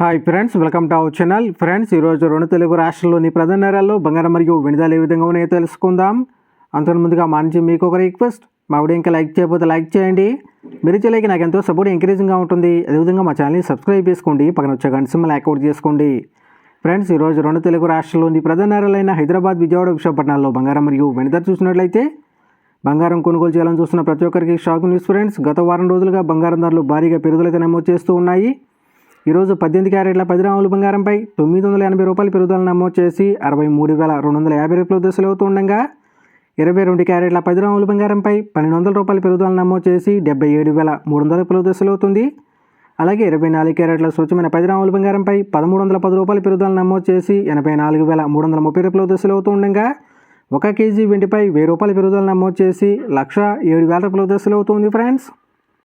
Hi friends welcome to our channel friends ఈరోజు రెండు తెలుగు రాష్ట్రాల్లోని ప్రధాన నగరాల్లో బంగారం మరియు వినిదాలు ఏ విధంగా ఉన్నాయో తెలుసుకుందాం. అంతకు ముందుగా మా నుంచి మీకు ఒక రిక్వెస్ట్ మా వీడియో ఇంకా లైక్ చేయకపోతే లైక్ చేయండి. మీరు చేయలేక నాకు ఎంతో సపోర్ట్ ఎంకరేజింగ్గా ఉంటుంది. అదేవిధంగా మా ఛానల్ని సబ్స్క్రైబ్ చేసుకోండి. పక్కన వచ్చే గంట సింబల్ యాక్టివేట్ చేసుకోండి. ఫ్రెండ్స్ ఈరోజు రెండు తెలుగు రాష్ట్రాల్లోని ప్రధాన నగరాలైన హైదరాబాద్ విజయవాడ విశాఖపట్నాల్లో బంగారం మరియు వెనుదల చూసినట్లయితే బంగారం కొనుగోలు చేయాలని చూస్తున్న ప్రతి ఒక్కరికి షాక్ న్యూస్ ఫ్రెండ్స్ గత వారం రోజులుగా బంగారం ధరలు భారీగా పెరుగుదలైతే నమోదు చేస్తూ ఉన్నాయి. ఈరోజు పద్దెనిమిది క్యారెట్ల పది గ్రాముల బంగారంపై తొమ్మిది వందల ఎనభై రూపాయల పెరుగుదల నమోదు చేసి అరవై మూడు వేల రెండు వందల యాభై రూపాయల దశలు అవుతుండగా ఇరవై రెండు క్యారెట్ల పది గ్రాముల బంగారంపై పన్నెండు వందల రూపాయల పెరుగుదల నమోదు చేసి డెబ్బై ఏడు వేల మూడు వందల రూపాయల దశలు అవుతుంది. అలాగే ఇరవై నాలుగు క్యారెట్ల స్వచ్ఛమైన పది గ్రాముల బంగారంపై పదమూడు వందల పది రూపాయల పెరుగుదల నమోదు చేసి ఎనభై నాలుగు వేల మూడు వందల ముప్పై రూపాయల దశలు అవుతుండగా ఒక కేజీ వెండిపై వెయ్యి రూపాయల పెరుగుదల నమోదు చేసి లక్ష ఏడు వేల రూపాయల దశలు అవుతుంది ఫ్రెండ్స్.